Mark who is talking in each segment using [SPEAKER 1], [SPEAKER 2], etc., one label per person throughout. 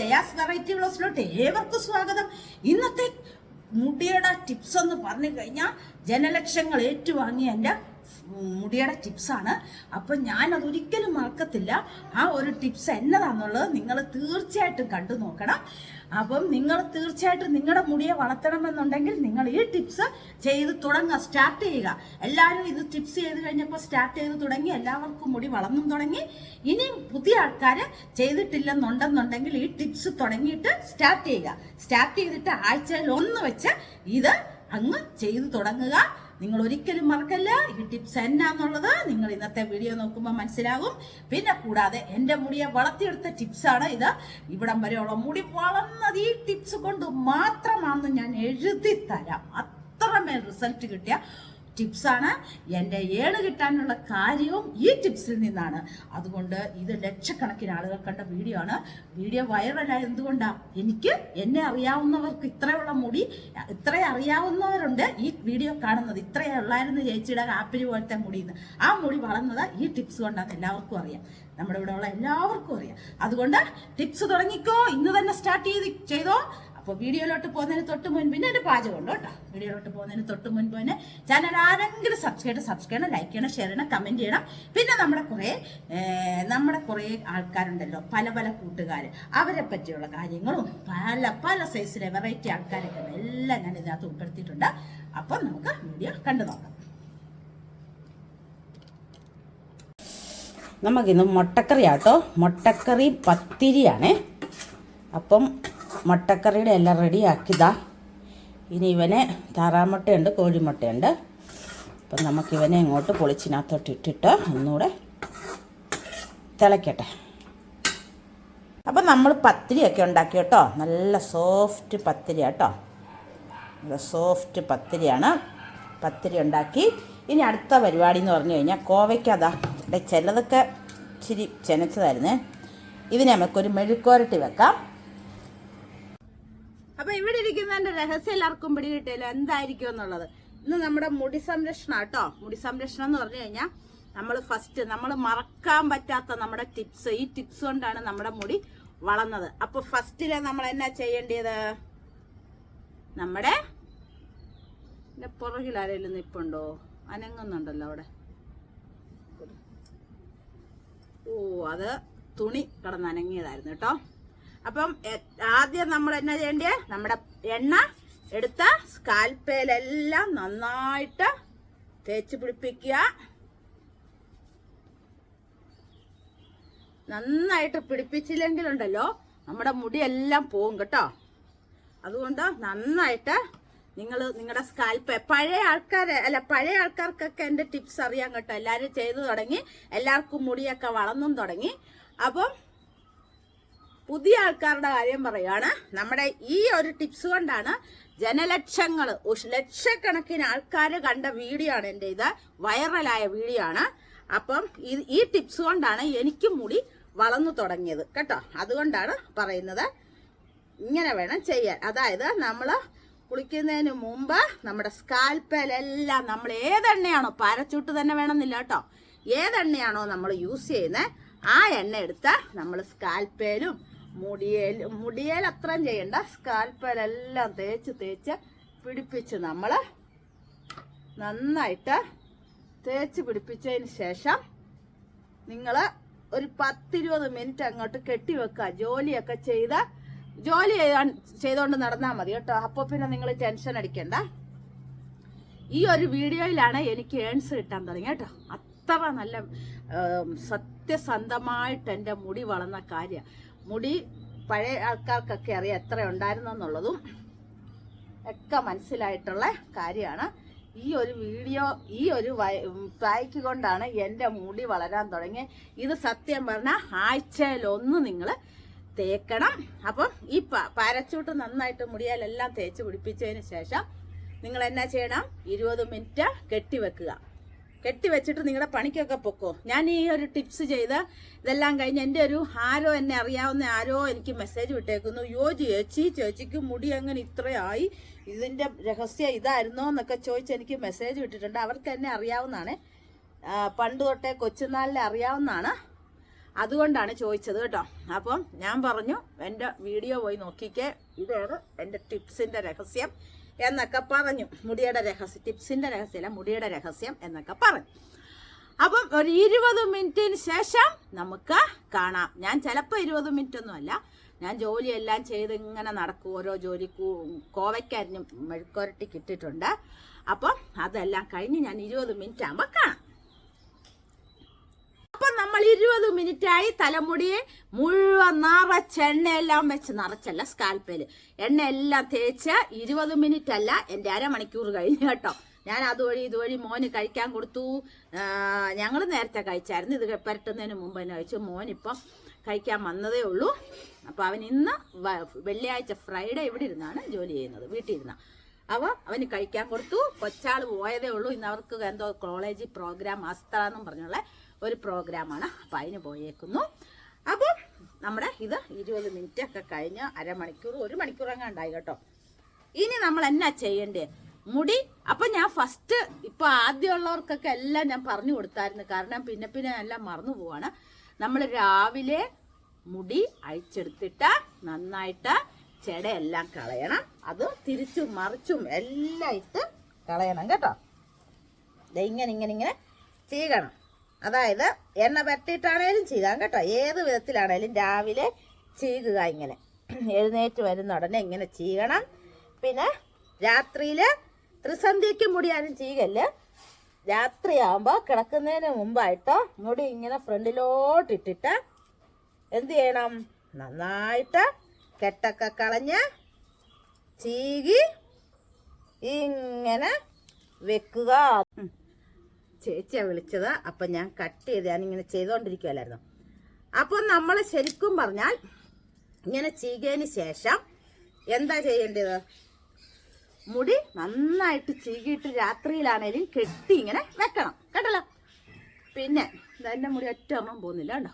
[SPEAKER 1] Jaya's variety വ്ലോസിലോട്ട് ഏവർക്കും സ്വാഗതം. ഇന്നത്തെ മുടിയുടെ ടിപ്സ് എന്ന് പറഞ്ഞു കഴിഞ്ഞാൽ ജനലക്ഷങ്ങൾ ഏറ്റുവാങ്ങിയ എന്റെ മുടിയുടെ ടിപ്സാണ് അപ്പം ഞാൻ അതൊരിക്കലും മറക്കത്തില്ല. ആ ഒരു ടിപ്സ് എന്നതാണെന്നുള്ളത് നിങ്ങൾ തീർച്ചയായിട്ടും കണ്ടു നോക്കണം. അപ്പം നിങ്ങൾ തീർച്ചയായിട്ടും നിങ്ങളുടെ മുടിയെ വളർത്തണമെന്നുണ്ടെങ്കിൽ നിങ്ങൾ ഈ ടിപ്സ് ചെയ്ത് തുടങ്ങുക സ്റ്റാർട്ട് ചെയ്യുക. എല്ലാവരും ഇത് ടിപ്സ് ചെയ്ത് കഴിഞ്ഞപ്പോൾ സ്റ്റാർട്ട് ചെയ്ത് തുടങ്ങി എല്ലാവർക്കും മുടി വളർന്നും തുടങ്ങി. ഇനിയും പുതിയ ആൾക്കാർ ചെയ്തിട്ടില്ലെന്നുണ്ടെന്നുണ്ടെങ്കിൽ ഈ ടിപ്സ് തുടങ്ങിയിട്ട് സ്റ്റാർട്ട് ചെയ്യുക. സ്റ്റാർട്ട് ചെയ്തിട്ട് ആഴ്ചയിൽ ഒന്ന് വെച്ച് ഇത് അങ്ങ് ചെയ്തു തുടങ്ങുക. നിങ്ങൾ ഒരിക്കലും മറക്കല്ല. ഈ ടിപ്സ് എന്നാന്നുള്ളത് നിങ്ങൾ ഇന്നത്തെ വീഡിയോ നോക്കുമ്പോൾ മനസ്സിലാകും. പിന്നെ കൂടാതെ എന്റെ മുടിയെ വളർത്തിയെടുത്ത ടിപ്സാണ് ഇത്. ഇവിടം വരെയുള്ള മുടി വളർന്നത് ഈ ടിപ്സ് കൊണ്ട് മാത്രമാണെന്ന് ഞാൻ എഴുതി തരാം. അത്രമേൽ റിസൾട്ട് കിട്ടിയ ടിപ്സാണ്. എന്റെ ഏണ് കിട്ടാനുള്ള കാര്യവും ഈ ടിപ്സിൽ നിന്നാണ്. അതുകൊണ്ട് ഇത് ലക്ഷക്കണക്കിന് ആളുകൾ കണ്ട വീഡിയോ ആണ്. വീഡിയോ വൈറലായ എന്തുകൊണ്ടാണ് എനിക്ക് എന്നെ അറിയാവുന്നവർക്ക് ഇത്രയുള്ള മുടി ഇത്ര അറിയാവുന്നവരുണ്ട് ഈ വീഡിയോ കാണുന്നത്. ഇത്രയേ ഉള്ളായിരുന്നു ചേച്ചിയുടെ ആപ്പിന് പോലത്തെ മുടിയെന്ന് ആ മുടി വളർന്നത് ഈ ടിപ്സ് കൊണ്ടാണ് എല്ലാവർക്കും അറിയാം. നമ്മുടെ ഇവിടെ ഉള്ള എല്ലാവർക്കും അറിയാം. അതുകൊണ്ട് ടിപ്സ് തുടങ്ങിക്കോ. ഇന്ന് തന്നെ സ്റ്റാർട്ട് ചെയ്ത് ചെയ്തോ. അപ്പോൾ വീഡിയോയിലോട്ട് പോകുന്നതിന് തൊട്ട് മുൻപിന് എന്റെ പാചകം ഉണ്ട് കേട്ടോ. വീഡിയോയിലോട്ട് പോകുന്നതിന് തൊട്ട് മുൻപ് തന്നെ ചാനൽ ആരെങ്കിലും സബ്സ്ക്രൈബ് സബ്സ്ക്രൈബ് ചെയ്യണം ലൈക്ക് ചെയ്യണം ഷെയർ ചെയ്യണം കമന്റ് ചെയ്യണം. പിന്നെ നമ്മുടെ കുറേ നമ്മുടെ കുറേ ആൾക്കാരുണ്ടല്ലോ പല പല കൂട്ടുകാർ അവരെ പറ്റിയുള്ള കാര്യങ്ങളും പല പല സൈസിലെ വെറൈറ്റി ആൾക്കാരൊക്കെ എല്ലാം ഞാൻ ഇതിനകത്ത് ഉൾപ്പെടുത്തിയിട്ടുണ്ട്. അപ്പം നമുക്ക് വീഡിയോ കണ്ടു നോക്കാം. നമുക്കിന്ന് മുട്ടക്കറി ആട്ടോ മുട്ടക്കറി പത്തിരിയാണേ. അപ്പം മുട്ടക്കറിയുടെ എല്ലാം റെഡിയാക്കിതാ. ഇനി ഇവനെ താറാമുട്ടയുണ്ട് കോഴിമുട്ടയുണ്ട്. അപ്പം നമുക്കിവനെ ഇങ്ങോട്ട് പൊളിച്ചിനകത്തോട്ട് ഇട്ടിട്ട് ഒന്നുകൂടെ തിളയ്ക്കട്ടെ അപ്പം നമ്മൾ പത്തിരിയൊക്കെ ഉണ്ടാക്കി കേട്ടോ. നല്ല സോഫ്റ്റ് പത്തിരി കേട്ടോ. നല്ല സോഫ്റ്റ് പത്തിരിയാണ്. പത്തിരി ഉണ്ടാക്കി. ഇനി അടുത്ത പരിപാടി എന്ന് പറഞ്ഞു കഴിഞ്ഞാൽ കോവയ്ക്കതാ. ചിലതൊക്കെ ഇച്ചിരി ചെനച്ചതായിരുന്നേ. ഇതിനെ നമുക്കൊരു മെഴുക്കോരട്ടി വെക്കാം. അപ്പൊ ഇവിടെ ഇരിക്കുന്നതിന്റെ രഹസ്യം എല്ലാവർക്കും പിടികിട്ടില്ല എന്തായിരിക്കും എന്നുള്ളത്. ഇന്ന് നമ്മുടെ മുടി സംരക്ഷണം കേട്ടോ മുടി സംരക്ഷണം എന്ന് പറഞ്ഞു കഴിഞ്ഞാൽ നമ്മൾ ഫസ്റ്റ് നമ്മൾ മറക്കാൻ പറ്റാത്ത നമ്മുടെ ടിപ്സ് ഈ ടിപ്സ് കൊണ്ടാണ് നമ്മുടെ മുടി വളർന്നത്. അപ്പൊ ഫസ്റ്റിൽ നമ്മൾ എന്നാ ചെയ്യേണ്ടത്? നമ്മുടെ ഇതിന്റെ പുറകിൽ ആരെങ്കിലും അനങ്ങുന്നുണ്ടല്ലോ അവിടെ. ഓ അത് തുണി കിടന്ന് അനങ്ങിയതായിരുന്നു കേട്ടോ. അപ്പം ആദ്യം നമ്മൾ എന്നാ ചെയ്യേണ്ടത് നമ്മുടെ എണ്ണ എടുത്ത സ്കാൽപ്പേലെല്ലാം നന്നായിട്ട് തേച്ച് പിടിപ്പിക്കുക. നന്നായിട്ട് പിടിപ്പിച്ചില്ലെങ്കിലുണ്ടല്ലോ നമ്മുടെ മുടിയെല്ലാം പോകും കേട്ടോ. അതുകൊണ്ട് നന്നായിട്ട് നിങ്ങൾ നിങ്ങളുടെ സ്കാൽപ്പ് പഴയ ആൾക്കാരെ അല്ല പഴയ ആൾക്കാർക്കൊക്കെ എന്റെ ടിപ്സ് അറിയാൻ കേട്ടോ. എല്ലാവരും ചെയ്തു തുടങ്ങി. എല്ലാവർക്കും മുടിയൊക്കെ വളർന്നും തുടങ്ങി. അപ്പം പുതിയ ആൾക്കാരുടെ കാര്യം പറയുകയാണ്. നമ്മുടെ ഈ ഒരു ടിപ്സ് കൊണ്ടാണ് ജനലക്ഷങ്ങൾ ലക്ഷക്കണക്കിന് ആൾക്കാർ കണ്ട വീഡിയോ ആണ് എന്റെ ഇത്. വൈറലായ വീഡിയോ ആണ്. അപ്പം ഈ- ഈ ടിപ്സ് കൊണ്ടാണ് എനിക്കും മുടി വളർന്നു തുടങ്ങിയത് കേട്ടോ. അതുകൊണ്ടാണ് പറയുന്നത്. ഇങ്ങനെ വേണം ചെയ്യാൻ. അതായത് നമ്മൾ കുളിക്കുന്നതിന് മുമ്പ് നമ്മുടെ സ്കാൽപ്പലെല്ലാം നമ്മൾ ഏതെണ്ണയാണോ പാരച്ചൂട്ട് തന്നെ വേണമെന്നില്ല കേട്ടോ. ഏതെണ്ണയാണോ നമ്മൾ യൂസ് ചെയ്യുന്നത്? ആ എണ്ണ എടുത്ത് നമ്മൾ സ്കാൽപ്പേലും മുടിയേലും മുടിയേൽ അത്രയും ചെയ്യണ്ട. സ്കാൽപ്പലെല്ലാം തേച്ച് തേച്ച് പിടിപ്പിച്ച് നമ്മൾ നന്നായിട്ട് തേച്ച് പിടിപ്പിച്ചതിന് ശേഷം നിങ്ങൾ ഒരു പത്തിരുപത് മിനിറ്റ് അങ്ങോട്ട് കെട്ടിവെക്കുക ജോലിയൊക്കെ ചെയ്ത് ജോലി ചെയ്തുകൊണ്ട് നടന്നാൽ മതി കേട്ടോ. അപ്പോൾ പിന്നെ നിങ്ങൾ ടെൻഷൻ അടിക്കണ്ട. ഈ ഒരു വീഡിയോയിലാണ് എനിക്ക് ഏൺസ് കിട്ടാൻ തുടങ്ങി കേട്ടോ. അത്ര നല്ല സത്യസന്ധമായിട്ട് എന്റെ മുടി വളർന്ന കാര്യം. മുടി പഴയ ആൾക്കാർക്കൊക്കെ അറിയാം എത്ര ഉണ്ടായിരുന്നെന്നുള്ളതും ഒക്കെ മനസ്സിലായിട്ടുള്ള കാര്യമാണ്. ഈ ഒരു വീഡിയോ ഈ ഒരു പായ്ക്ക് കൊണ്ടാണ് എന്റെ മുടി വളരാൻ തുടങ്ങി ഇത് സത്യം പറഞ്ഞാൽ ആഴ്ചയിലൊന്ന് നിങ്ങൾ തേക്കണം. അപ്പം ഈ പാരച്ചൂട്ട് നന്നായിട്ട് മുടിയാലെല്ലാം തേച്ച് പിടിപ്പിച്ചതിന് ശേഷം നിങ്ങൾ എന്നാ ചെയ്യണം? ഇരുപത് മിനിറ്റ് കെട്ടിവെക്കുക. കെട്ടിവെച്ചിട്ട് നിങ്ങളുടെ പണിക്കൊക്കെ പൊക്കോ? ഞാൻ ഈ ഒരു ടിപ്സ് ചെയ്ത് ഇതെല്ലാം കഴിഞ്ഞ് എന്റെ ഒരു ആരോ എന്നെ അറിയാവുന്ന ആരോ എനിക്ക് മെസ്സേജ് വിട്ടേക്കുന്നു. യോ ചേച്ചി ചേച്ചിക്ക് മുടി അങ്ങനെ ഇത്രയായി? ഇതിന്റെ രഹസ്യം ഇതായിരുന്നോ എന്നൊക്കെ ചോദിച്ച് എനിക്ക് മെസ്സേജ് വിട്ടിട്ടുണ്ട്. അവർക്ക് എന്നെ അറിയാവുന്നതാണ്. പണ്ട് തൊട്ടേ കൊച്ചുനാളിലെ അറിയാവുന്നതാണ്. അതുകൊണ്ടാണ് ചോദിച്ചത് കേട്ടോ. അപ്പം ഞാൻ പറഞ്ഞു എന്റെ വീഡിയോ പോയി നോക്കിക്കേ. ഇതാണ് എന്റെ ടിപ്സിന്റെ രഹസ്യം. എന്നൊക്കെ പറഞ്ഞു. മുടിയുടെ രഹസ്യം ടിപ്സിന്റെ രഹസ്യമല്ല മുടിയുടെ രഹസ്യം എന്നൊക്കെ പറഞ്ഞു. അപ്പം ഒരു ഇരുപത് മിനിറ്റിന് ശേഷം നമുക്ക് കാണാം. ഞാൻ ചിലപ്പോൾ ഇരുപത് മിനിറ്റ് ഒന്നുമല്ല ഞാൻ ജോലിയെല്ലാം ചെയ്ത് ഇങ്ങനെ നടക്കും. ഓരോ ജോലി കോവയ്ക്കരിഞ്ഞ് മെഴുക്കുരട്ടിക്ക് ഇട്ടിട്ടുണ്ട് അപ്പം അതെല്ലാം കഴിഞ്ഞ് ഞാൻ ഇരുപത് മിനിറ്റ് ആകുമ്പോൾ കാണാം. നമ്മൾ ഇരുപത് മിനിറ്റായി തലമുടിയെ മുഴുവൻ നിറച്ച് എണ്ണയെല്ലാം വെച്ച് നിറച്ചല്ല സ്കാൽപ്പേൽ എണ്ണയെല്ലാം തേച്ച് ഇരുപത് മിനിറ്റ് അല്ല എന്റെ അരമണിക്കൂർ കഴിഞ്ഞു കേട്ടോ. ഞാൻ അതുവഴി ഇതുവഴി മോന് കഴിക്കാൻ കൊടുത്തു. ഞങ്ങൾ നേരത്തെ കഴിച്ചായിരുന്നു. ഇത് പുരട്ടുന്നതിന് മുമ്പ് തന്നെ കഴിച്ചു. മോനിപ്പം കഴിക്കാൻ വന്നതേ ഉള്ളൂ. അപ്പോൾ അവൻ ഇന്ന് വെള്ളിയാഴ്ച ഫ്രൈഡേ ഇവിടെ ഇരുന്നാണ് ജോലി ചെയ്യുന്നത്. വീട്ടിൽ ഇരുന്ന. അപ്പോൾ അവന് കഴിക്കാൻ കൊടുത്തു. കൊച്ചാൾ പോയതേ ഉള്ളൂ. ഇന്ന് അവർക്ക് എന്തോ കോളേജ് പ്രോഗ്രാം എന്നും പറഞ്ഞുള്ള ഒരു പ്രോഗ്രാമാണ്. അപ്പം അതിന് പോയേക്കുന്നു. അപ്പം നമ്മുടെ ഇത് ഇരുപത് മിനിറ്റ് ഒക്കെ കഴിഞ്ഞ് അരമണിക്കൂർ ഒരു മണിക്കൂർ അങ്ങ് ഉണ്ടായി കേട്ടോ. ഇനി നമ്മൾ എന്നാ ചെയ്യണ്ടേ? മുടി അപ്പം ഞാൻ ഫസ്റ്റ് ഇപ്പം ആദ്യമുള്ളവർക്കൊക്കെ എല്ലാം ഞാൻ പറഞ്ഞു കൊടുത്തായിരുന്നു. കാരണം പിന്നെ പിന്നെ എല്ലാം മറന്നു പോവാണ്. നമ്മൾ രാവിലെ മുടി അഴിച്ചെടുത്തിട്ട് നന്നായിട്ട് ചെടയെല്ലാം കളയണം. അത് തിരിച്ചും മറിച്ചും എല്ലാം ഇട്ട് കളയണം കേട്ടോ. ഇങ്ങനെ ഇങ്ങനെ ഇങ്ങനെ ചെയ്യണം. അതായത് എണ്ണ പരട്ടിയിട്ടാണേലും ചെയ്യാം കേട്ടോ. ഏത് വിധത്തിലാണേലും രാവിലെ ചെയ്യുക ഇങ്ങനെ. എഴുന്നേറ്റ് വരുന്ന ഉടനെ ഇങ്ങനെ ചെയ്യണം. പിന്നെ രാത്രിയിൽ ത്രിസന്ധ്യയ്ക്ക് മുടിയാനും രാത്രി രാത്രിയാകുമ്പോൾ കിടക്കുന്നതിന് മുമ്പായിട്ടോ മുടി ഇങ്ങനെ ഫ്രണ്ടിലോട്ടിട്ടിട്ട് എന്ത് ചെയ്യണം? നന്നായിട്ട് കെട്ടൊക്കെ കളഞ്ഞ് ചീകി ഇങ്ങനെ വെക്കുക. ഉം. ചേച്ചിയാ വിളിച്ചത്. അപ്പം ഞാൻ കട്ട് ചെയ്ത് ഞാനിങ്ങനെ ചെയ്തുകൊണ്ടിരിക്കുകയല്ലായിരുന്നു അപ്പം നമ്മൾ ശരിക്കും പറഞ്ഞാൽ ഇങ്ങനെ ചീകിയതിന് ശേഷം എന്താ ചെയ്യേണ്ടത്? മുടി നന്നായിട്ട് ചീകിയിട്ട് രാത്രിയിലാണേലും കെട്ടി ഇങ്ങനെ വെക്കണം. കേട്ടല്ലോ? പിന്നെ എന്റെ മുടി ഒറ്റ ഒന്നും പോകുന്നില്ല കേട്ടോ.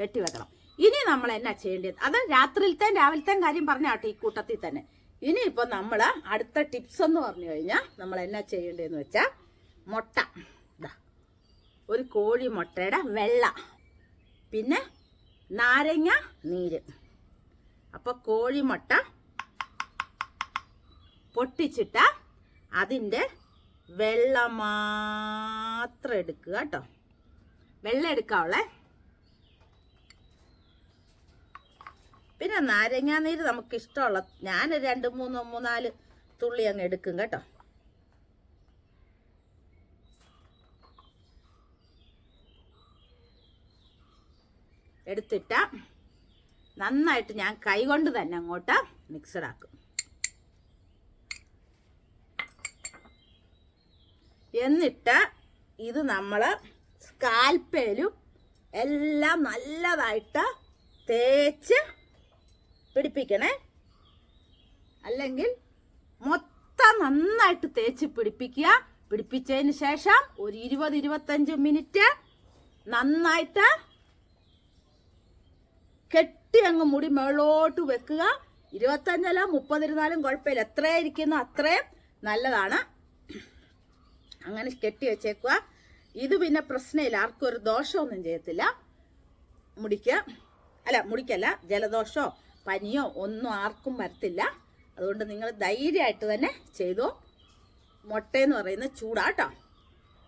[SPEAKER 1] കെട്ടി വെക്കണം. ഇനി നമ്മൾ എന്നാ ചെയ്യേണ്ടത്? അത് രാത്രിയിലത്തെ രാവിലത്തെ കാര്യം പറഞ്ഞാട്ടെ ഈ കൂട്ടത്തിൽ തന്നെ. ഇനിയിപ്പോൾ നമ്മൾ അടുത്ത ടിപ്സ് എന്ന് പറഞ്ഞു കഴിഞ്ഞാൽ നമ്മൾ എന്നാ ചെയ്യേണ്ടതെന്ന് വെച്ചാൽ മുട്ട. ഒരു കോഴി മുട്ടയുടെ വെള്ള. പിന്നെ നാരങ്ങ നീര്. അപ്പോൾ കോഴിമുട്ട പൊട്ടിച്ചിട്ട അതിന്റെ വെള്ള മാത്രം എടുക്കുക കേട്ടോ. വെള്ളം എടുക്കാവുള്ളേ. പിന്നെ നാരങ്ങാനീര് നമുക്ക് ഇഷ്ടമുള്ള ഞാൻ രണ്ട് മൂന്ന് മൂന്നാൽ തുള്ളി അങ്ങ് എടുക്കും കേട്ടോ. എടുത്തിട്ട് നന്നായിട്ട് ഞാൻ കൈകൊണ്ട് തന്നെ അങ്ങോട്ട് മിക്സഡ് ആക്കും. എന്നിട്ട് ഇത് നമ്മൾ സ്കാൽപ്പേലും എല്ലാം നല്ലതായിട്ട് തേച്ച് പിടിപ്പിക്കണേ. അല്ലെങ്കിൽ മൊത്തം നന്നായിട്ട് തേച്ച് പിടിപ്പിക്കുക. പിടിപ്പിച്ചതിന് ശേഷം ഒരു ഇരുപത് ഇരുപത്തഞ്ച് മിനിറ്റ് നന്നായിട്ട് കെട്ടി അങ്ങ് മുടി മേളോട്ട് വെക്കുക. ഇരുപത്തഞ്ചല്ല മുപ്പതിരുന്നാലും കുഴപ്പമില്ല. എത്ര ഇരിക്കുന്നു അത്രയും നല്ലതാണ്. അങ്ങനെ കെട്ടി വെച്ചേക്കുക. ഇത് പിന്നെ പ്രശ്നമില്ല. ആർക്കും ഒരു ദോഷമൊന്നും ചെയ്യത്തില്ല. മുടിക്ക്. അല്ല മുടിക്കല്ല ജലദോഷമോ പനിയോ ഒന്നും ആർക്കും വരത്തില്ല. അതുകൊണ്ട് നിങ്ങൾ ധൈര്യമായിട്ട് തന്നെ ചെയ്തോ. മുട്ടയെന്ന് പറയുന്ന ചൂടാട്ടോ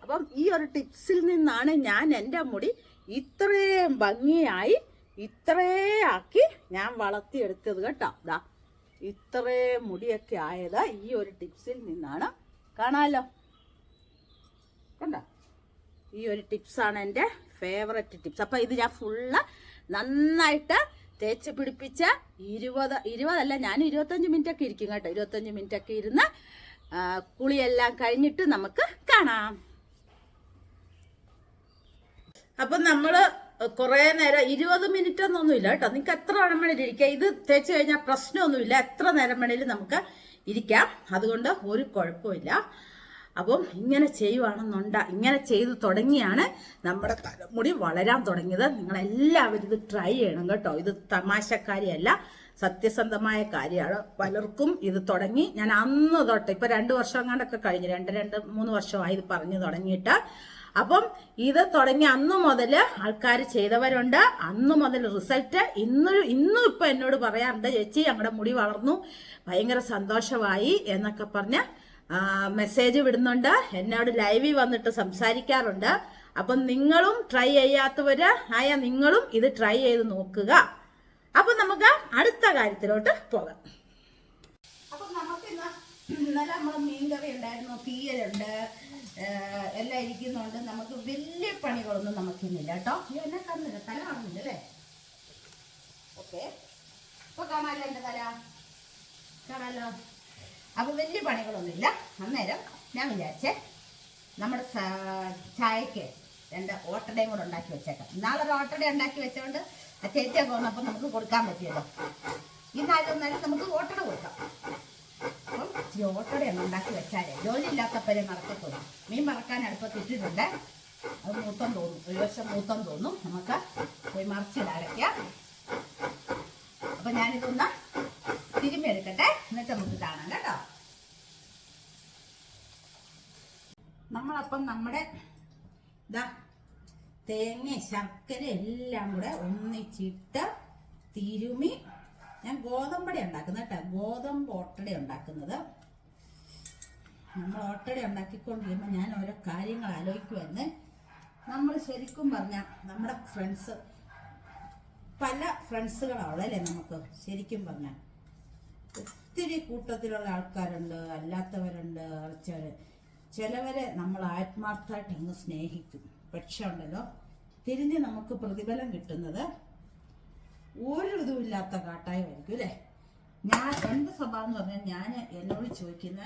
[SPEAKER 1] അപ്പം ഈ ഒരു ടിപ്സിൽ നിന്നാണ് ഞാൻ എന്റെ മുടി ഇത്രയും ഭംഗിയായി ഇത്രേ ആക്കി ഞാൻ വളർത്തിയെടുത്തത് കേട്ടോ. ദാ ഇത്രേ മുടിയൊക്കെ ആയത് ഈ ഒരു ടിപ്സിൽ നിന്നാണ്. കാണാമല്ലോ കണ്ടോ? ഈ ഒരു ടിപ്സാണ് എന്റെ ഫേവററ്റ് ടിപ്സ് അപ്പം ഇത് ഞാൻ ഫുള്ള് നന്നായിട്ട് തേച്ച് പിടിപ്പിച്ച ഇരുപത് ഇരുപതല്ല ഞാൻ ഇരുപത്തഞ്ച് മിനിറ്റ് ഒക്കെ ഇരിക്കും കേട്ടോ. ഇരുപത്തഞ്ച് മിനിറ്റ് ഒക്കെ ഇരുന്ന് കുളിയെല്ലാം കഴിഞ്ഞിട്ട് നമുക്ക് കാണാം. അപ്പം നമ്മൾ കുറേ നേരം ഇരുപത് മിനിറ്റ് ഒന്നൊന്നുമില്ല കേട്ടോ. നിങ്ങൾക്ക് എത്ര നേരം വേണേലും ഇരിക്കാം. ഇത് തേച്ച് കഴിഞ്ഞാൽ പ്രശ്നമൊന്നുമില്ല. എത്ര നേരം വേണേലും നമുക്ക് ഇരിക്കാം. അതുകൊണ്ട് ഒരു കുഴപ്പമില്ല. അപ്പം ഇങ്ങനെ ചെയ്യുവാണെന്നുണ്ട ഇങ്ങനെ ചെയ്തു തുടങ്ങിയാണ് നമ്മുടെ തലമുടി വളരാൻ തുടങ്ങിയത്. നിങ്ങളെല്ലാവരും ഇത് ട്രൈ ചെയ്യണം കേട്ടോ. ഇത് തമാശക്കാരിയല്ല സത്യസന്ധമായ കാര്യമാണ്. പലർക്കും ഇത് തുടങ്ങി. ഞാൻ അന്ന് തൊട്ട് ഇപ്പൊ രണ്ട് വർഷം കണ്ടൊക്കെ കഴിഞ്ഞു. രണ്ട് രണ്ട് മൂന്ന് വർഷമായി ഇത് പറഞ്ഞു തുടങ്ങിയിട്ട്. അപ്പം ഇത് തുടങ്ങി അന്ന് മുതൽ ആൾക്കാർ ചെയ്തവരുണ്ട്. അന്ന് മുതൽ റിസൾട്ട് ഇന്ന് ഇന്നും ഇപ്പം എന്നോട് പറയാറുണ്ട് ചേച്ചി ഞങ്ങളുടെ മുടി വളർന്നു. ഭയങ്കര സന്തോഷമായി എന്നൊക്കെ പറഞ്ഞ് മെസ്സേജ് വിടുന്നുണ്ട്. എന്നോട് ലൈവിൽ വന്നിട്ട് സംസാരിക്കാറുണ്ട്. അപ്പം നിങ്ങളും ട്രൈ ചെയ്യാത്തവർ ആയ നിങ്ങളും ഇത് ട്രൈ ചെയ്ത് നോക്കുക. അപ്പം നമുക്ക് അടുത്ത കാര്യത്തിലോട്ട് പോകാം. അപ്പം നമുക്ക് ഇന്ന് ഇന്നലെ നമ്മൾ മീൻകറി ഉണ്ടായിരുന്നു തീയലുണ്ട്. എല്ലാം ഇരിക്കുന്നുണ്ട്. നമുക്ക് വലിയ പണികളൊന്നും നമുക്കിന്നില്ല കേട്ടോ. എന്നെ കാണുന്നില്ല തല കാണുന്നില്ല അല്ലേ? ഓക്കെ. ഇപ്പൊ കാണാമല്ലോ എന്റെ തല? കാണാമല്ലോ അപ്പൊ വലിയ പണികളൊന്നുമില്ല. അന്നേരം ഞാൻ വിചാരിച്ചേ നമ്മുടെ ചായക്ക് രണ്ട് ഓട്ടടയും കൂടെ ഉണ്ടാക്കി വെച്ചേക്കാം. നാളെ ഒരു ഓട്ടട ഉണ്ടാക്കി വെച്ചോണ്ട് ചേച്ചിയൊക്കെ വന്നപ്പോൾ നമുക്ക് കൊടുക്കാൻ പറ്റിയല്ലോ. ഇന്നാലും നമുക്ക് ഓട്ടട കൊടുക്കാം. അപ്പം ഈ ഓട്ടടയൊന്നും ഉണ്ടാക്കി വെച്ചാലേ ജോലി മറക്കത്തുള്ളൂ. മീൻ മറക്കാൻ അടുപ്പത്തിട്ടിട്ടുണ്ട് അത് മൂത്തം തോന്നും. ഒരു വർഷം മൂത്തം തോന്നും. നമുക്ക് പോയി മറിച്ചിടയ്ക്കാം അപ്പൊ ഞാനിതൊന്ന് തിരുമ്മി എടുക്കട്ടെ എന്നിട്ട് നമുക്ക് കാണാം കേട്ടോ. നമ്മളപ്പം നമ്മുടെ ഇതാ തേങ്ങ ശർക്കര എല്ലാം കൂടെ ഒന്നിച്ചിട്ട് തിരുമി ഞാൻ ഗോതമ്പടി ഉണ്ടാക്കുന്നത് കേട്ടോ. ഗോതമ്പ് ഓട്ടടി ഉണ്ടാക്കുന്നത്. നമ്മൾ ഓട്ടടി ഉണ്ടാക്കിക്കൊണ്ടിരിക്കുമ്പോൾ ഞാൻ ഓരോ കാര്യങ്ങൾ ആലോചിക്കുമെന്ന് നമ്മൾ ശരിക്കും പറഞ്ഞാൽ നമ്മുടെ ഫ്രണ്ട്സ് പല ഫ്രണ്ട്സുകളാണ് അല്ലേ നമുക്ക് ശരിക്കും പറഞ്ഞാൽ ഒത്തിരി കൂട്ടത്തിലുള്ള ആൾക്കാരുണ്ട് അല്ലാത്തവരുണ്ട് അറച്ചവര് ചിലവരെ നമ്മൾ ആത്മാർത്ഥമായിട്ട് അങ്ങ് സ്നേഹിക്കും. പക്ഷെ ഉണ്ടല്ലോ തിരിഞ്ഞ് നമുക്ക് പ്രതിഫലം കിട്ടുന്നത് ഒരു ഇതുമില്ലാത്ത കാട്ടായമായിരിക്കും അല്ലേ? ഞാൻ എന്ത് സ്വഭാവം എന്ന് പറഞ്ഞാൽ ഞാൻ എന്നോട് ചോദിക്കുന്ന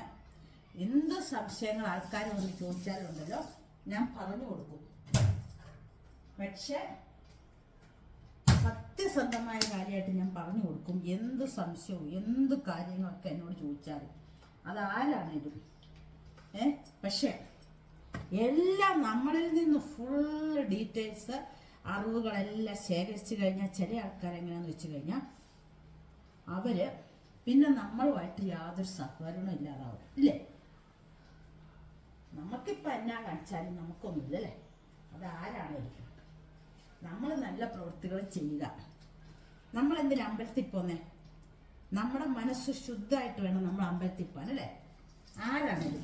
[SPEAKER 1] എന്ത് സംശയങ്ങൾ ആൾക്കാർ വന്ന് ചോദിച്ചാലുണ്ടല്ലോ ഞാൻ പറഞ്ഞു കൊടുക്കും. പക്ഷെ സത്യസന്ധമായ കാര്യമായിട്ട് ഞാൻ പറഞ്ഞു കൊടുക്കും. എന്ത് സംശയവും എന്ത് കാര്യങ്ങളൊക്കെ എന്നോട് ചോദിച്ചാലും. അതാരാണേലും ഏ? പക്ഷെ എല്ലാം നമ്മളിൽ നിന്ന് ഫുൾ ഡീറ്റെയിൽസ് അറിവുകളെല്ലാം ശേഖരിച്ചു കഴിഞ്ഞാൽ ചില ആൾക്കാർ എങ്ങനെയാന്ന് വെച്ച് കഴിഞ്ഞാൽ അവർ പിന്നെ നമ്മളുമായിട്ട് യാതൊരു സഹകരണവും ഇല്ലാതാവും. ഇല്ലേ? നമുക്കിപ്പോൾ എന്നാ കാണിച്ചാലും നമുക്കൊന്നുമില്ല അല്ലേ? അത് ആരാണേലും നമ്മൾ നല്ല പ്രവൃത്തികൾ ചെയ്യുക. നമ്മൾ എന്തിനാ അമ്പലത്തിൽ പോന്നേ? നമ്മുടെ മനസ്സ് ശുദ്ധമായിട്ട് വേണം നമ്മൾ അമ്പലത്തിൽ പോകാൻ അല്ലേ? ആരാണിത്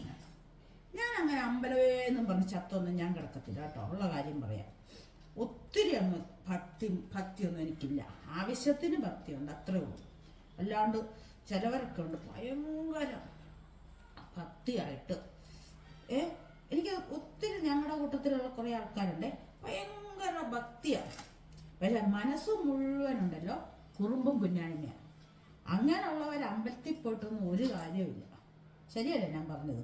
[SPEAKER 1] ഞാൻ അങ്ങനെ അമ്പലമേ എന്നും പറഞ്ഞ് ചത്തൊന്നും ഞാൻ കിടക്കത്തില്ല കേട്ടോ. ഉള്ള കാര്യം പറയാം. ഒത്തിരി അങ്ങ് ഭക്തി ഭക്തിയൊന്നും എനിക്കില്ല. ആവശ്യത്തിന് ഭക്തിയുണ്ട് അത്രേ ഉള്ളൂ. അല്ലാണ്ട് ചിലവരൊക്കെ ഉണ്ട്. ഭയങ്കര ഭക്തിയായിട്ട് ഏ? എനിക്ക് ഒത്തിരി ഞങ്ങളുടെ കൂട്ടത്തിലുള്ള കുറേ ആൾക്കാരുണ്ട്. ഭയങ്കര ഭക്തിയാണ് പക്ഷെ മനസ്സ് മുഴുവൻ ഉണ്ടല്ലോ കുറുമ്പും കുഞ്ഞായ്മയാണ് അങ്ങനെയുള്ളവർ അമ്പലത്തിൽ പോയിട്ടൊന്നും ഒരു കാര്യമില്ല ശരിയല്ലേ ഞാൻ പറഞ്ഞത്?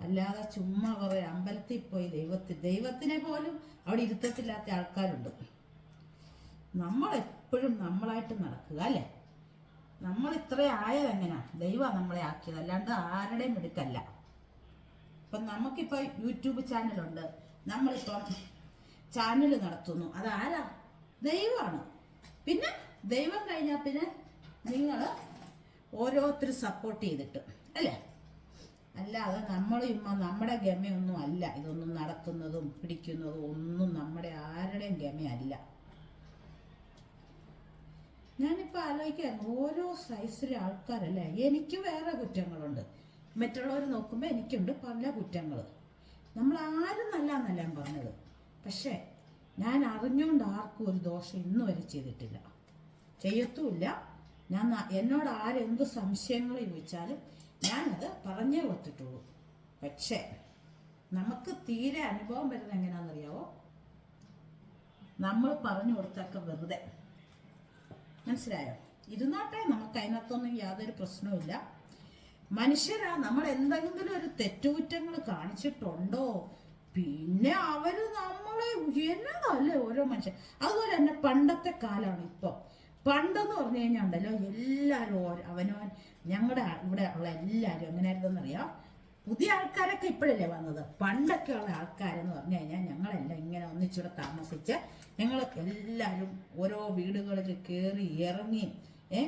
[SPEAKER 1] അല്ലാതെ ചുമ്മാ കുറേ അമ്പലത്തിൽ പോയി ദൈവത്തിൽ ദൈവത്തിനെ പോലും അവിടെ ഇരുത്തത്തില്ലാത്ത ആൾക്കാരുണ്ട്. നമ്മൾ എപ്പോഴും നമ്മളായിട്ട് നടക്കുക അല്ലേ? നമ്മൾ ഇത്ര ആയത് എങ്ങനെയാ ദൈവം നമ്മളെ ആക്കിയത്. അല്ലാണ്ട് ആരുടെയും എടുക്കല്ല ഇപ്പം നമുക്കിപ്പോൾ യൂട്യൂബ് ചാനലുണ്ട്. നമ്മളിപ്പം ചാനൽ നടത്തുന്നു. അതാരാ? ദൈവമാണ്. പിന്നെ ദൈവം കഴിഞ്ഞാൽ പിന്നെ നിങ്ങൾ ഓരോരുത്തർ സപ്പോർട്ട് ചെയ്തിട്ട് അല്ലേ? അല്ലാതെ നമ്മൾ ഇമ്മ നമ്മുടെ ഗമയൊന്നും അല്ല. ഇതൊന്നും നടത്തുന്നതും പിടിക്കുന്നതും ഒന്നും നമ്മുടെ ആരുടെയും ഗമയല്ല. ഞാനിപ്പോൾ ആലോചിക്കാൻ ഓരോ സൈസിലെ ആൾക്കാരല്ലേ? എനിക്ക് വേറെ കുറ്റങ്ങളുണ്ട്. മറ്റുള്ളവർ നോക്കുമ്പോൾ എനിക്കുണ്ട് പല കുറ്റങ്ങൾ നമ്മൾ ആരും നല്ല എന്നല്ല ഞാൻ പറഞ്ഞത്. പക്ഷേ ഞാൻ അറിഞ്ഞുകൊണ്ട് ആർക്കും ഒരു ദോഷം ഇന്ന് വരെ ചെയ്തിട്ടില്ല. ചെയ്യത്തുമില്ല. ഞാൻ എന്നോട് ആരെന്ത് സംശയങ്ങൾ ചോദിച്ചാലും ഞാനത് പറഞ്ഞേ കൊടുത്തിട്ടുള്ളൂ. പക്ഷേ നമുക്ക് തീരെ അനുഭവം വരുന്നത് എങ്ങനെയാണെന്നറിയാവോ? നമ്മൾ പറഞ്ഞു കൊടുത്തൊക്കെ വെറുതെ. മനസ്സിലായോ? ഇരുന്നാട്ടെ നമുക്ക് അതിനകത്തൊന്നും യാതൊരു പ്രശ്നവുമില്ല. മനുഷ്യരാ നമ്മൾ എന്തെങ്കിലും ഒരു തെറ്റുകുറ്റങ്ങൾ കാണിച്ചിട്ടുണ്ടോ? പിന്നെ അവർ നമ്മളെ എന്നതല്ലേ ഓരോ മനുഷ്യൻ. അതുപോലെ തന്നെ പണ്ടത്തെ കാലമാണ് ഇപ്പൊ. പണ്ടെന്ന് പറഞ്ഞു കഴിഞ്ഞാൽ ഉണ്ടല്ലോ എല്ലാവരും അവനവൻ ഞങ്ങളുടെ ഇവിടെ ഉള്ള എല്ലാവരും എങ്ങനെയായിരുന്നെന്നറിയാം? പുതിയ ആൾക്കാരൊക്കെ ഇപ്പോഴല്ലേ വന്നത്. പണ്ടൊക്കെ ഉള്ള ആൾക്കാരെന്ന് പറഞ്ഞു കഴിഞ്ഞാൽ ഞങ്ങളെല്ലാം ഇങ്ങനെ ഒന്നിച്ചൂടെ താമസിച്ച് ഞങ്ങൾ എല്ലാവരും ഓരോ വീടുകളിൽ കയറി ഇറങ്ങി ഏ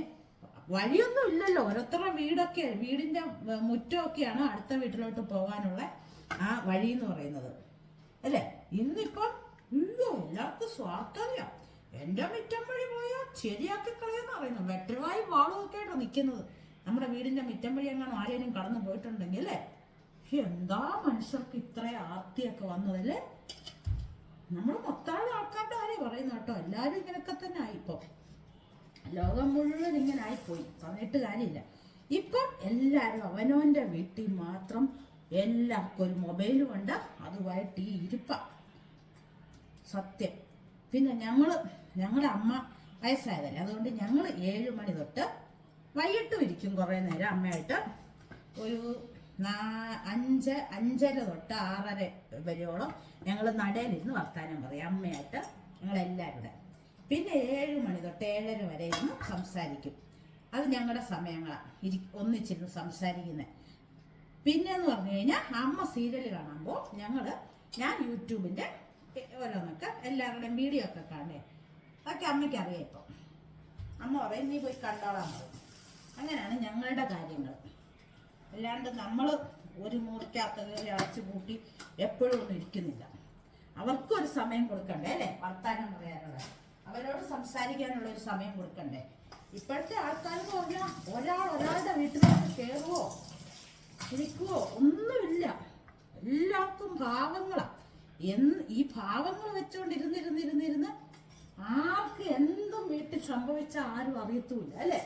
[SPEAKER 1] വഴിയൊന്നും ഇല്ലല്ലോ ഓരോരുത്തരുടെ വീടൊക്കെ വീടിന്റെ മുറ്റമൊക്കെയാണ് അടുത്ത വീട്ടിലോട്ട് പോകാനുള്ള ആ വഴി എന്ന് പറയുന്നത്. അല്ലേ? ഇന്നിപ്പം അയ്യോ എല്ലാവർക്കും സ്വാർത്ഥതയാ എന്റെ മുറ്റം വഴി പോയാൽ ശരിയാക്കി കളയെന്ന് പറയുന്നു വെട്ടറായി വാളുമൊക്കെ ആയിട്ടോ നിൽക്കുന്നത്. നമ്മുടെ വീടിന്റെ മുറ്റം വഴി എങ്ങാനും ആരെങ്കിലും കടന്നു പോയിട്ടുണ്ടെങ്കിൽ അല്ലേ? എന്താ മനുഷ്യർക്ക് ഇത്ര ആർത്തിയൊക്കെ വന്നതല്ലേ നമ്മൾ മൊത്തമുള്ള ആൾക്കാരുടെ ആരെയും പറയുന്നു കേട്ടോ. എല്ലാവരും ഇങ്ങനെയൊക്കെ തന്നെ ആയിപ്പോ ലോകം മുഴുവൻ ഇങ്ങനെ ആയിപ്പോയി പറഞ്ഞിട്ട് കാര്യമില്ല. ഇപ്പം എല്ലാവരും അവനവന്റെ വീട്ടിൽ മാത്രം എല്ലാവർക്കും ഒരു മൊബൈലും ഉണ്ട് അതുമായിട്ട് ഈ ഇരിപ്പ. സത്യം. പിന്നെ ഞങ്ങൾ ഞങ്ങളുടെ അമ്മ വയസ്സായതല്ലേ. അതുകൊണ്ട് ഞങ്ങൾ ഏഴ് മണി തൊട്ട് വൈകിട്ടും ഇരിക്കും കുറേ നേരം അമ്മയായിട്ട്. ഒരു നാ അഞ്ച് അഞ്ചര തൊട്ട് ആറര വരെയോളം ഞങ്ങൾ നടയിലിരുന്ന് വർത്താനം പറയും അമ്മയായിട്ട്. ഞങ്ങളെല്ലാവരും കൂടെ പിന്നെ ഏഴ് മണി തൊട്ട് ഏഴര വരെ ഇരുന്ന് സംസാരിക്കും. അത് ഞങ്ങളുടെ സമയങ്ങളാണ് ഇരി ഒന്നിച്ചിരുന്ന് സംസാരിക്കുന്നത് പിന്നെ എന്ന് പറഞ്ഞു കഴിഞ്ഞാൽ അമ്മ സീരിയൽ കാണുമ്പോൾ ഞങ്ങൾ ഞാൻ യൂട്യൂബിന്റെ ഓരോന്നൊക്കെ എല്ലാവരുടെയും വീഡിയോ ഒക്കെ കാണേ അതൊക്കെ അമ്മയ്ക്ക് അറിയാം ഇപ്പം. അമ്മ പറയും നീ പോയി കണ്ടോളാൻ പറയും. അങ്ങനെയാണ് ഞങ്ങളുടെ കാര്യങ്ങൾ അല്ലാണ്ട് നമ്മൾ ഒരു മുറിക്കകത്ത് കയറി അടച്ചു കൂട്ടി എപ്പോഴും ഒന്നും ഇരിക്കുന്നില്ല. അവർക്കും ഒരു സമയം കൊടുക്കണ്ടേ അല്ലേ? വർത്താനം പറയാനുള്ള അവരോട് സംസാരിക്കാനുള്ള ഒരു സമയം കൊടുക്കണ്ടേ? ഇപ്പോഴത്തെ ആൾക്കാർക്ക് പറഞ്ഞാൽ ഒരാൾ ഒരാളുടെ വീട്ടിലേക്ക് കയറുവോ ഇരിക്കുവോ ഒന്നുമില്ല. എല്ലാവർക്കും ഭാവങ്ങളാണ് എന്ന് ഈ ഭാവങ്ങൾ വെച്ചോണ്ടിരുന്നിരുന്നിരുന്നിരുന്ന് ആർക്ക് എന്തും വീട്ടിൽ സംഭവിച്ച ആരും അറിയത്തുമില്ല അല്ലേ?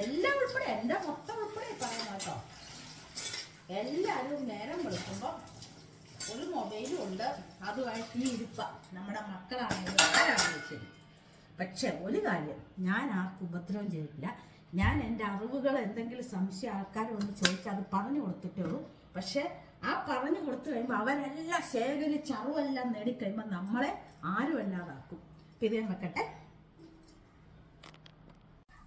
[SPEAKER 1] എല്ലാം ഉൾപ്പെടെ എന്റെ മൊത്തം ഉൾപ്പെടെ പറയുന്ന കേട്ടോ. എല്ലാവരും നേരം വെളുക്കുമ്പോൾ ഒരു മൊബൈലും ഉണ്ട്. അതുമായിട്ട് ഈ ഇരുപ്പ നമ്മുടെ മക്കളാണെങ്കിലും ആരാണെങ്കിലും ശരി. പക്ഷെ ഒരു കാര്യം ഞാൻ ആർക്കും ഉപദ്രവം ചെയ്തിട്ടില്ല. ഞാൻ എന്റെ അറിവുകൾ എന്തെങ്കിലും സംശയ ആൾക്കാർ ഒന്ന് ചോദിച്ചാൽ അത് പറഞ്ഞു കൊടുത്തിട്ടേ ഉള്ളൂ. പക്ഷെ ആ പറഞ്ഞു കൊടുത്തു കഴിയുമ്പോൾ അവരെല്ലാം ശേഖരിച്ച് അറിവെല്ലാം നേടിക്കഴിയുമ്പോൾ നമ്മളെ ആരും അല്ലാതാക്കും. ഇപ്പം വെക്കട്ടെ.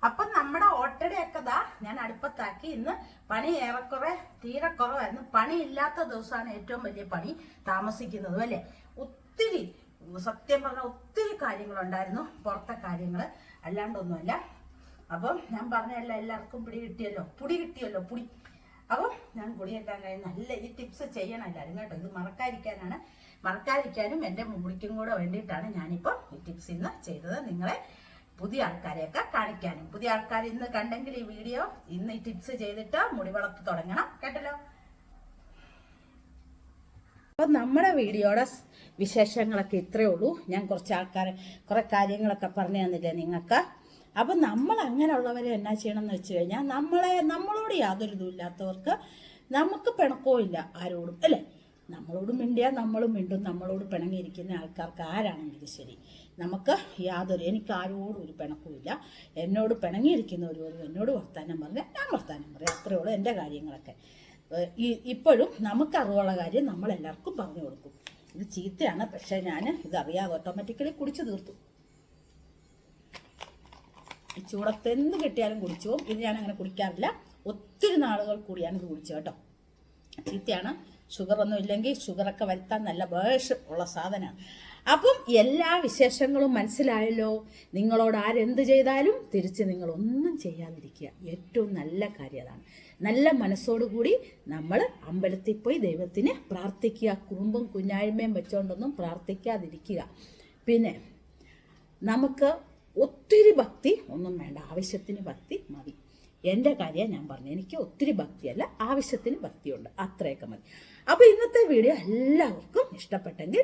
[SPEAKER 1] അപ്പം നമ്മുടെ ഓട്ടടയൊക്കെ ദാ ഞാൻ അടുപ്പത്താക്കി. ഇന്ന് പണി ഏറെക്കുറെ തീരെ കുറവായിരുന്നു പണി ഇല്ലാത്ത ദിവസമാണ് ഏറ്റവും വലിയ പണി താമസിക്കുന്നതും അല്ലേ? ഒത്തിരി സത്യം പറഞ്ഞ ഒത്തിരി കാര്യങ്ങളുണ്ടായിരുന്നു. പുറത്തെ കാര്യങ്ങൾ അല്ലാണ്ടൊന്നുമല്ല. അപ്പം ഞാൻ പറഞ്ഞല്ല എല്ലാവർക്കും പിടി കിട്ടിയല്ലോ. പുടി കിട്ടിയല്ലോ പുടി. അപ്പം ഞാൻ കുടിയേക്കാൻ കഴിയും നല്ല ഈ ടിപ്സ് ചെയ്യണം എല്ലാവരും കേട്ടോ. ഇത് മറക്കാതിരിക്കാനാണ്. മറക്കാതിരിക്കാനും എന്റെ മുടിക്കും കൂടെ വേണ്ടിയിട്ടാണ് ഞാനിപ്പോൾ ഈ ടിപ്സ് ഇന്ന് ചെയ്തത്. നിങ്ങളെ പുതിയ ആൾക്കാരെയൊക്കെ കാണിക്കാനും. പുതിയ ആൾക്കാർ ഇന്ന് കണ്ടെങ്കിൽ ഈ വീഡിയോ ഇന്ന് ഈ ടിപ്സ് ചെയ്തിട്ട് മുടി വളർത്തി തുടങ്ങണം. കേട്ടല്ലോ? അപ്പൊ നമ്മുടെ വീഡിയോയുടെ വിശേഷങ്ങളൊക്കെ ഇത്രയേ ഉള്ളൂ. ഞാൻ കുറച്ച് ആൾക്കാരെ കുറെ കാര്യങ്ങളൊക്കെ പറഞ്ഞു തന്നില്ലേ നിങ്ങൾക്ക്? അപ്പം നമ്മൾ അങ്ങനെയുള്ളവരെ എന്നാ ചെയ്യണം എന്ന് വെച്ച് കഴിഞ്ഞാൽ നമ്മളെ നമ്മളോട് യാതൊരു ഇല്ലാത്തവർക്ക് നമുക്ക് പിണക്കവും ആരോടും. അല്ലേ? നമ്മളോട് മിണ്ടിയാൽ നമ്മളും മിണ്ടും. നമ്മളോട് പിണങ്ങിയിരിക്കുന്ന ആൾക്കാർക്ക് ആരാണെങ്കിലും ശരി. നമുക്ക് യാതൊരു എനിക്ക് ആരോടും ഒരു പിണക്കുമില്ല എന്നോട് പിണങ്ങിയിരിക്കുന്ന ഒരു എന്നോട് വർത്താനം പറഞ്ഞാൽ ഞാൻ വർത്താനം പറയാം. അത്രയേ ഉള്ളൂ എന്റെ കാര്യങ്ങളൊക്കെ. ഈ ഇപ്പോഴും നമുക്ക് അറിവുള്ള കാര്യം നമ്മൾ എല്ലാവർക്കും പറഞ്ഞു കൊടുക്കും. ഇത് ചീത്തയാണ്. പക്ഷേ ഞാൻ ഇത് അറിയാതെ ഓട്ടോമാറ്റിക്കലി കുടിച്ചു തീർത്തു. ഈ ചൂടത്ത് എന്ത് കിട്ടിയാലും കുടിച്ചു പോകും. ഇത് ഞാൻ അങ്ങനെ കുടിക്കാറില്ല. ഒത്തിരി നാളുകൾ കൂടിയാണ് ഇത് കുടിച്ചത് കേട്ടോ. ചീത്തയാണ്. ഷുഗറൊന്നും ഇല്ലെങ്കിൽ ഷുഗറൊക്കെ വരുത്താൻ നല്ല വേഷം ഉള്ള സാധനമാണ്. അപ്പം എല്ലാ വിശേഷങ്ങളും മനസ്സിലായല്ലോ. നിങ്ങളോട് ആരെന്ത് ചെയ്താലും തിരിച്ച് നിങ്ങൾ ഒന്നും ചെയ്യാതിരിക്കുക. ഏറ്റവും നല്ല കാര്യം അതാണ്. നല്ല മനസ്സോടുകൂടി നമ്മൾ അമ്പലത്തിൽ പോയി ദൈവത്തിന് പ്രാർത്ഥിക്കുക. കുടുംബം കുഞ്ഞായ്മയും വെച്ചുകൊണ്ടൊന്നും പ്രാർത്ഥിക്കാതിരിക്കുക. പിന്നെ നമുക്ക് ഒത്തിരി ഭക്തി ഒന്നും വേണ്ട. ആവശ്യത്തിന് ഭക്തി മതി. എന്റെ കാര്യം ഞാൻ പറഞ്ഞു. എനിക്ക് ഒത്തിരി ഭക്തിയല്ല ആവശ്യത്തിന് ഭക്തിയുണ്ട്. അത്രയൊക്കെ മതി. അപ്പോൾ ഇന്നത്തെ വീഡിയോ എല്ലാവർക്കും ഇഷ്ടപ്പെട്ടെങ്കിൽ